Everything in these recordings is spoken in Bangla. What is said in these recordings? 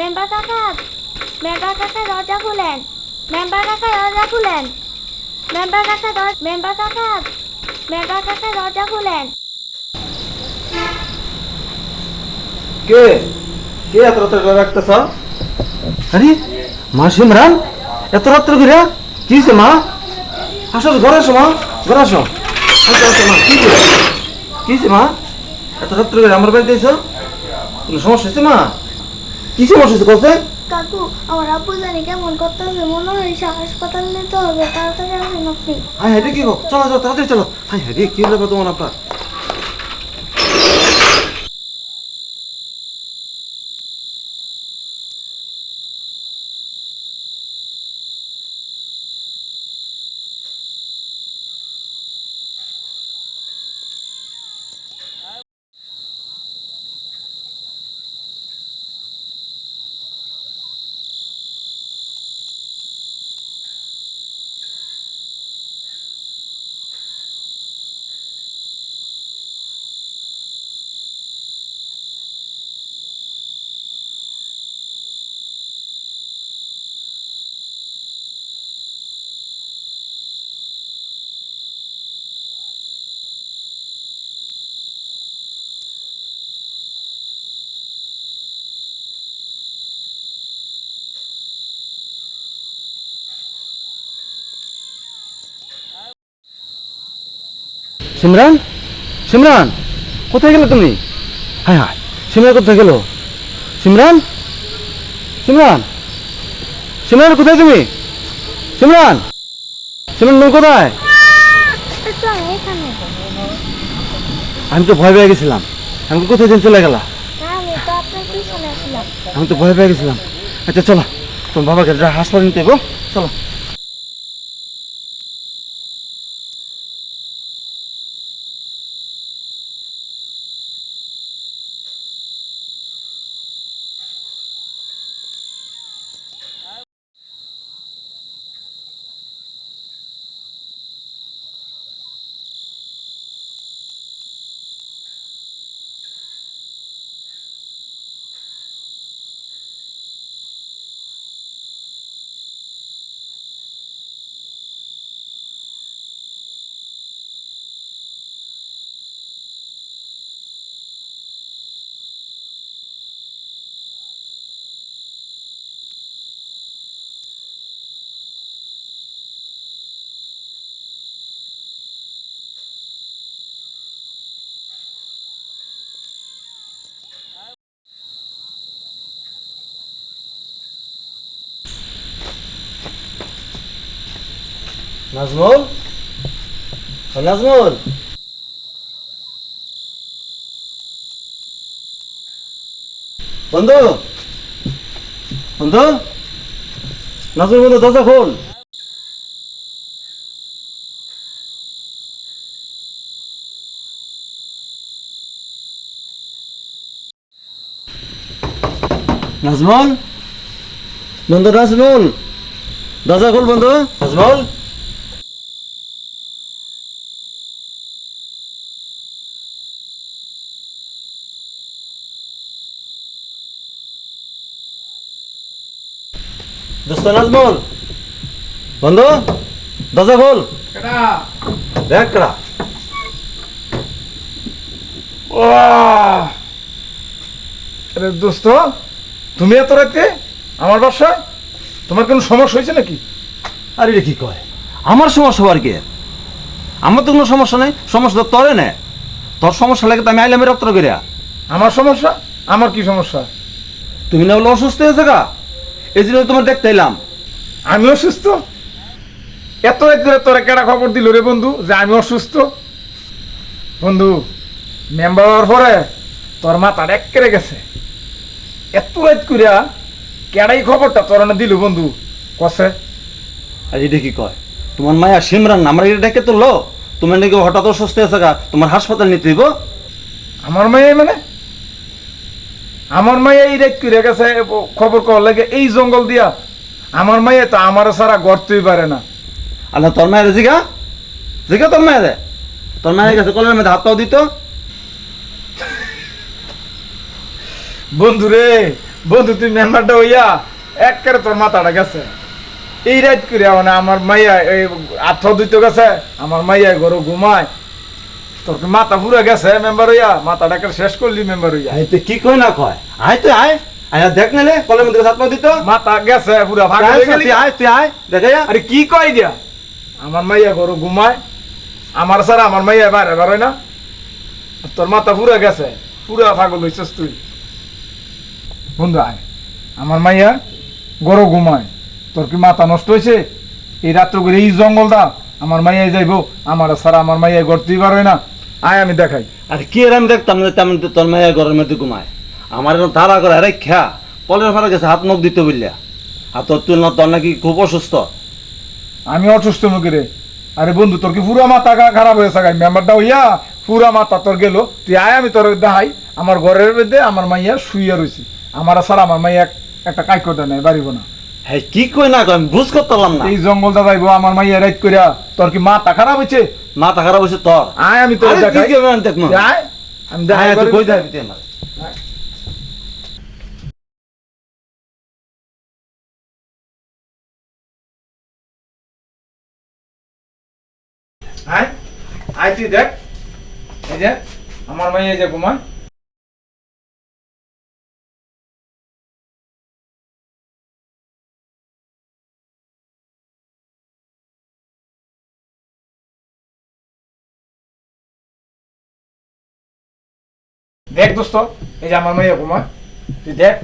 মেম্বার কাকা মেম্বার কাকা দরজা খুলেন মেম্বার কাকা দরজা খুলেন মেম্বার কাকা দর মেম্বার কাকা মেম্বার কাকা দরজা খুলেন। কে? কে এত রাত্রে রাখতেছ? আরে মা সিমরান এত রাত্রে করে কি হয়েছে মা? আসো ঘরে আসো মা ঘরে আসো। আসো আসো মা কি হয়েছে? কি হয়েছে মা? এত রাত্রে করে আমার বাড়িতে এসো কোনো সমস্যা হয়েছে মা? কি সমস্যা হয়েছে কাকু আমার আব্বু জানি কেমন করতেছে মনে হয় সে হাসপাতাল নিতে হবে তাড়াতাড়ি আসেন আপনি। হ্যাঁ হ্যাঁ রে কি চলো চলো তাড়াতাড়ি চলো। হ্যাঁ হ্যাঁ রে কি ব্যাপার তোমার আপনার? সিমরান? সিমরান, কোথায় গেলে তুমি? হাই হাই সিমরান কোথায় গেল? সিমরান? সিমরান? সিমরান, কোথায় তুমি? সিমরান? সিমরান, তুমি কোথায়? আমি তো ভয় পেয়ে গেছিলাম। আমি কোথায় যেন চলে গেলা? না আমি তো ভয় পেয়ে গেছিলাম। আচ্ছা চলো, তোমার বাবাকে হাসপাতাল নিতে গো চলো। নাজমুল? নাজমুল? বন্ধু? বন্ধু? নাজমুল বন্ধু, দরজা খোল। নাজমুল? বন্ধু, নাজমুল? দরজা খোল বন্ধু। নাজমুল? দোস্ত নাজমুল বন্ধু দরজা খোল। দেখ কেডা। আরে দোস্ত তুমি এত রাতে আমার বাসায়? তোমার কোনো সমস্যা হয়েছে নাকি? আরে রে কি কয়? আমার সমস্যা আর কি? আমার তো কোনো সমস্যা নেই সমস্যা তো তোরে নে। তোর সমস্যা লাগে তো আমি আইলাম রক্ত করিয়া আমার সমস্যা? আমার কি সমস্যা? তুমি না বলে অসুস্থ হয়েছে গা এই জন্য তোমার দেখতে এলাম। আমি অসুস্থ? এত রাত করে তোরা কেডা খবর দিল রে বন্ধু যে আমি অসুস্থ? বন্ধু মেম্বার হওয়ার পরে তোর মাথা এক কেড়ে গেছে। এত রাত করিয়া কেডাই খবরটা তোর না দিল বন্ধু? কসে? আর এটা কি কয়? তোমার মায়া সিমরান আমার এটা ডেকে তুললো? তুমি নাকি হঠাৎ অসুস্থ গা তোমার হাসপাতাল নিতে হইব? আমার মাইয়া মানে? আমার মাইয়া এই রাত করে গেছে খবর কর লাগে এই জঙ্গল দিয়া। আমার মাইয়া তো আমার সারা গড়তেই পারে না। আল্লাহ তোর মায়ের জিগা? জিগা তোর মায়ের? তোর মায়ের কাছে কলের মধ্যে হাত পাও দিত? বন্ধুরে বন্ধু তুই মেম্বারটা হইয়া একেবারে তোর মাথাটা গেছে। এই রাত করে মানে আমার মাইয়া এই আত্ম দিতে গেছে আমার মাইয়া ঘরে ঘুমায়। তোর মাথা পুরো গেছে মেম্বার হইয়া? মাথাটা একেবারে শেষ করলি মেম্বার হইয়া। তো কি কই না কয়? আয় তুই আয়। আয় দেখ নালে কলের মধ্যে পা দিত। মাথা গেছে পুরো ভাগ হয়ে গেলি। আয় তুই আয় দেখে আরে কি কই দিয়া? আমার মাইয়া ঘরে ঘুমায়। আমার সারা আমার মাইয়া বাইরে বেরোয় না। তোর মাথা পুরো গেছে পুরো পাগল হইছিস তুই। বন্ধু আয়। আমার মাইয়া গরু ঘুমায়। তোর কি মাথা নষ্ট হয়েছে এই রাত্র করে এই জঙ্গলটা আমার মাইয়াই যাইবো আমার সারা আমার মাইয়াই গড়তেই পারবে না। আয় আমি দেখাই। আর কি এর আমি দেখতাম না তেমন তো তোর মায়ের ঘরের মধ্যে ঘুমায়। আমার এরকম তাড়া করে আরে খা কলের ফারা গেছে হাত মুখ দিতে বললিয়া আর তোর তুই না তোর নাকি খুব অসুস্থ। আমি অসুস্থ মুখে রে। আরে বন্ধু তোর কি পুরা মাথা খারাপ হয়েছে গাই মেম্বারটা হইয়া পুরা মাথা তোর গেল। তুই আয় আমি তোর দেখাই। আমার ঘরের মধ্যে আমার মাইয়া শুইয়া রয়েছি আমার সারা আমার মাইয়া এক- একটা কাইকটা নেই বাড়িব না। হ্যাঁ কি কই না আমি বুঝ করতে পারলাম না। এই জঙ্গলটা যাইবো আমার মাইয়া রাইট করিয়া তোর কি মাথা খারাপ হয়েছে মাথা খারাপ হয়েছে তোর। আয় আমি তোর দেখাই। আয় আমি দেখাই তুই কই যাবি তুই আমার? আয়। আয় তুই দেখ। এই যে আমার মাইয়া যে ঘুমায়। দেখ দোস্ত, এই যে আমার মাইয়া ঘুমায়, তুই দেখ।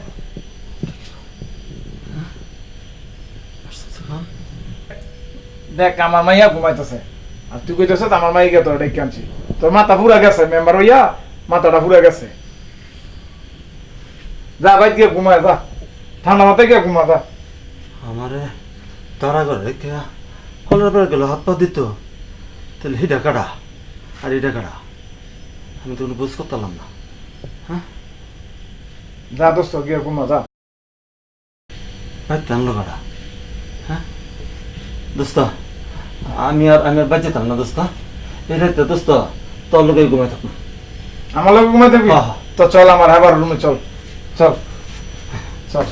দেখ, আমার মাইয়া ঘুমাইতেছে। আর তুই কইতেছ আমার মাইয়া তোর ডেকে আনছি। তোর মাথা পুরা গেছে মেম্বার হইয়া মাথাটা পুরা গেছে। যা ভাই গিয়ে ঘুমায়, যা। ঠান্ডা মাথায় গিয়ে ঘুমা, যা। আমারে তাড়া করে রেখে কলের পরে গেল হাত পা দিত। তাহলে হিডা কাটা, আর এটা কাটা। আমি তো কোনো বুঝ করতে পারলাম না। যা দোস্ত গিয়ে ঘুমা যা ভাই টানলো কাটা হ্যাঁ দোস্ত আমি আর আমি আর বাঁচে না দোস্ত এটা তো দোস্ত তোর লোকে ঘুমাই থাকুন আমার লোকে ঘুমাই থাকবি। তো চল আমার আবার রুমে চল চল চল